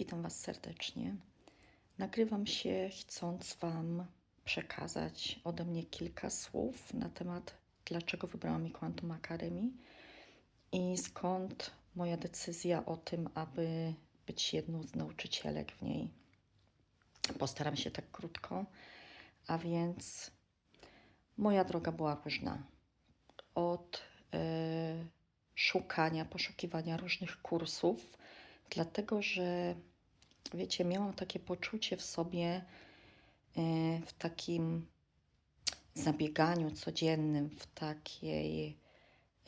Witam Was serdecznie. Nagrywam się, chcąc Wam przekazać ode mnie kilka słów na temat, dlaczego wybrałam mi Quantum Academy i skąd moja decyzja o tym, aby być jedną z nauczycielek w niej. Postaram się tak krótko, a więc moja droga była różna. Od e, szukania, poszukiwania różnych kursów, dlatego że wiecie, miałam takie poczucie w sobie, e, w takim zabieganiu codziennym, w takiej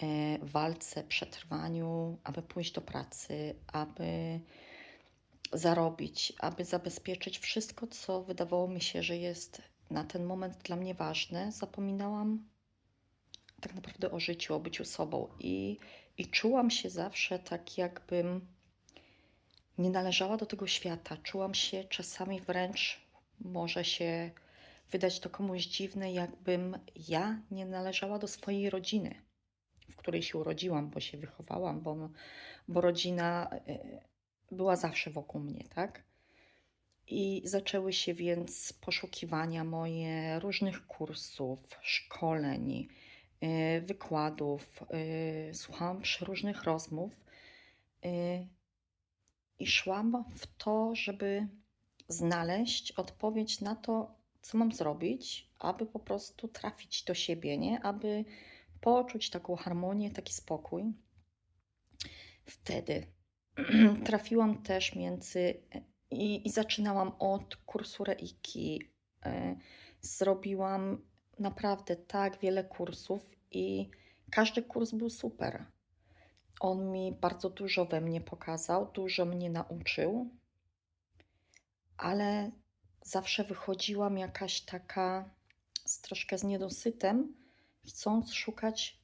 e, walce, przetrwaniu, aby pójść do pracy, aby zarobić, aby zabezpieczyć wszystko, co wydawało mi się, że jest na ten moment dla mnie ważne. Zapominałam tak naprawdę o życiu, o byciu sobą i, i czułam się zawsze tak, jakbym nie należała do tego świata. Czułam się czasami wręcz, może się wydać to komuś dziwne, jakbym ja nie należała do swojej rodziny, w której się urodziłam, bo się wychowałam, bo, bo rodzina e, była zawsze wokół mnie, tak? I zaczęły się więc poszukiwania moje różnych kursów, szkoleń, e, wykładów. e, Słuchałam przeróżnych rozmów e, i szłam w to, żeby znaleźć odpowiedź na to, co mam zrobić, aby po prostu trafić do siebie, nie? Aby poczuć taką harmonię, taki spokój. Wtedy trafiłam też między i, i zaczynałam od kursu Reiki. E, Zrobiłam naprawdę tak wiele kursów i każdy kurs był super. On mi bardzo dużo we mnie pokazał, dużo mnie nauczył, ale zawsze wychodziłam jakaś taka z troszkę z niedosytem, chcąc szukać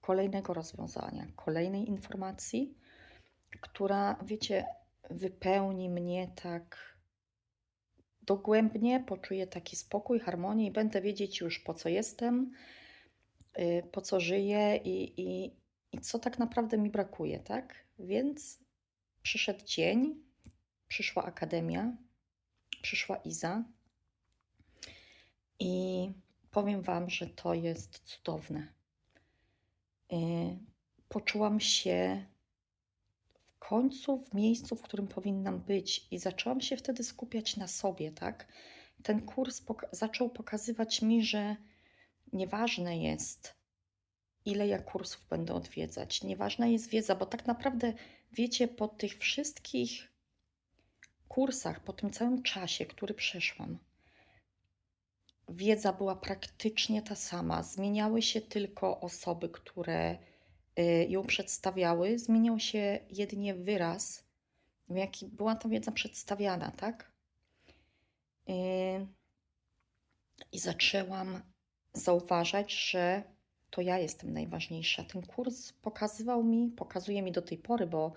kolejnego rozwiązania, kolejnej informacji, która, wiecie, wypełni mnie tak dogłębnie, poczuję taki spokój, harmonię i będę wiedzieć już po co jestem, y, po co żyję i, i, i co tak naprawdę mi brakuje, tak? Więc przyszedł dzień, przyszła akademia, przyszła Iza i powiem Wam, że to jest cudowne. Y, Poczułam się w końcu w miejscu, w którym powinnam być, i zaczęłam się wtedy skupiać na sobie, tak? Ten kurs poka- zaczął pokazywać mi, że nieważne jest, ile ja kursów będę odwiedzać, nieważna jest wiedza, bo tak naprawdę, wiecie, po tych wszystkich kursach, po tym całym czasie, który przeszłam, wiedza była praktycznie ta sama. Zmieniały się tylko osoby, które y, ją przedstawiały, zmieniał się jedynie wyraz, w jaki była ta wiedza przedstawiana, tak? Y, I zaczęłam zauważać, że to ja jestem najważniejsza. Ten kurs pokazywał mi, pokazuje mi do tej pory, bo,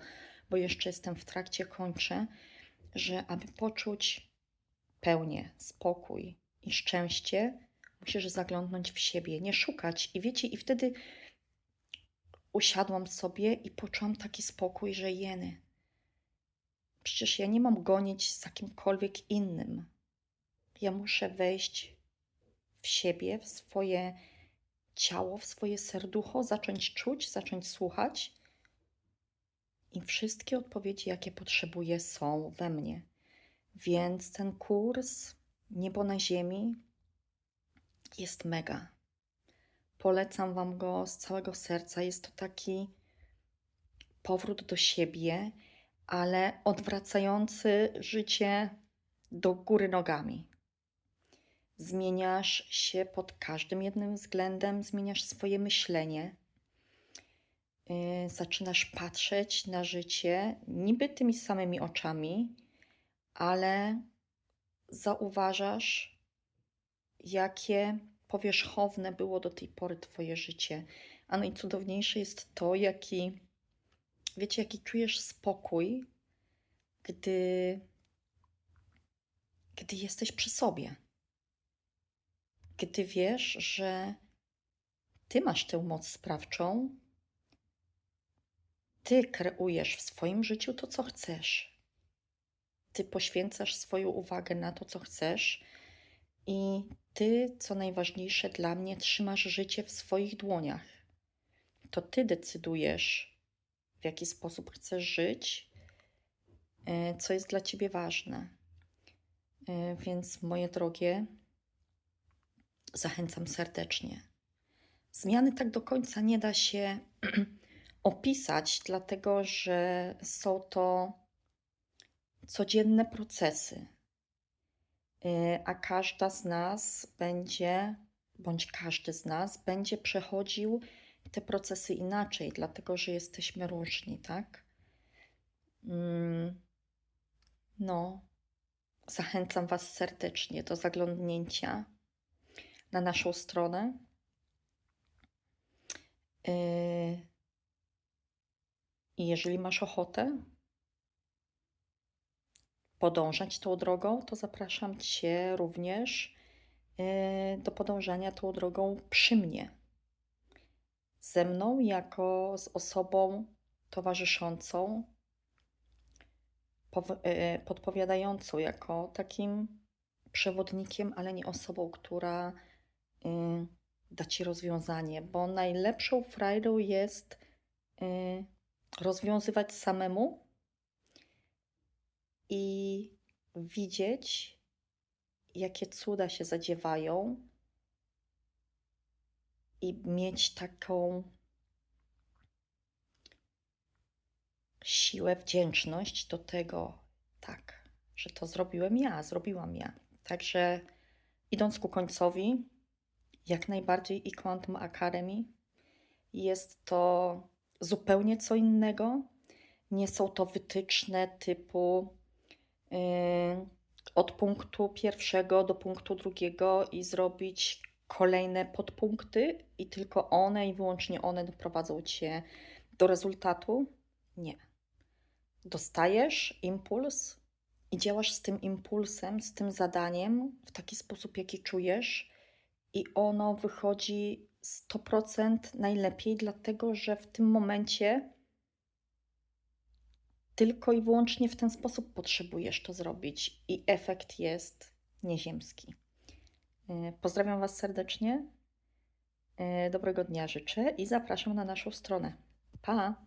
bo jeszcze jestem w trakcie, kończę, że aby poczuć pełnię, spokój i szczęście, musisz zaglądnąć w siebie, nie szukać. I wiecie, i wtedy usiadłam sobie i poczułam taki spokój, że jeny. Przecież ja nie mam gonić za kimkolwiek innym. Ja muszę wejść w siebie, w swoje ciało, w swoje serducho, zacząć czuć, zacząć słuchać. I wszystkie odpowiedzi, jakie potrzebuję, są we mnie. Więc ten kurs Niebo na Ziemi jest mega. Polecam Wam go z całego serca. Jest to taki powrót do siebie, ale odwracający życie do góry nogami. Zmieniasz się pod każdym jednym względem, zmieniasz swoje myślenie. Yy, zaczynasz patrzeć na życie niby tymi samymi oczami, ale zauważasz, jakie powierzchowne było do tej pory Twoje życie. A najcudowniejsze jest to, jaki, wiecie, jaki czujesz spokój, gdy, gdy jesteś przy sobie. Gdy wiesz, że Ty masz tę moc sprawczą, Ty kreujesz w swoim życiu to, co chcesz. ty poświęcasz swoją uwagę na to, co chcesz i ty, co najważniejsze dla mnie, trzymasz życie w swoich dłoniach. To ty decydujesz, w jaki sposób chcesz żyć, e, co jest dla ciebie ważne. E, Więc, moje drogie, zachęcam serdecznie. Zmiany tak do końca nie da się opisać, dlatego że są to codzienne procesy, Y, a każda z nas będzie, bądź każdy z nas będzie przechodził te procesy inaczej, dlatego że jesteśmy różni, tak? Mm, No, zachęcam Was serdecznie do zaglądnięcia na naszą stronę. Y, I jeżeli masz ochotę podążać tą drogą, to zapraszam Cię również y, do podążania tą drogą przy mnie. Ze mną, jako z osobą towarzyszącą, y, podpowiadającą, jako takim przewodnikiem, ale nie osobą, która da Ci rozwiązanie, bo najlepszą frajdą jest y, rozwiązywać samemu i widzieć, jakie cuda się zadziewają, i mieć taką siłę, wdzięczność do tego, tak, że to zrobiłem ja, zrobiłam ja. Także idąc ku końcowi, jak najbardziej i Quantum Academy jest to zupełnie co innego. Nie są to wytyczne typu yy, od punktu pierwszego do punktu drugiego i zrobić kolejne podpunkty, i tylko one i wyłącznie one doprowadzą cię do rezultatu. Nie. Dostajesz impuls i działasz z tym impulsem, z tym zadaniem w taki sposób, jaki czujesz, i ono wychodzi 100% najlepiej, dlatego że w tym momencie tylko i wyłącznie w ten sposób potrzebujesz to zrobić, i efekt jest nieziemski. Yy, Pozdrawiam Was serdecznie. Yy, Dobrego dnia życzę i zapraszam na naszą stronę. Pa!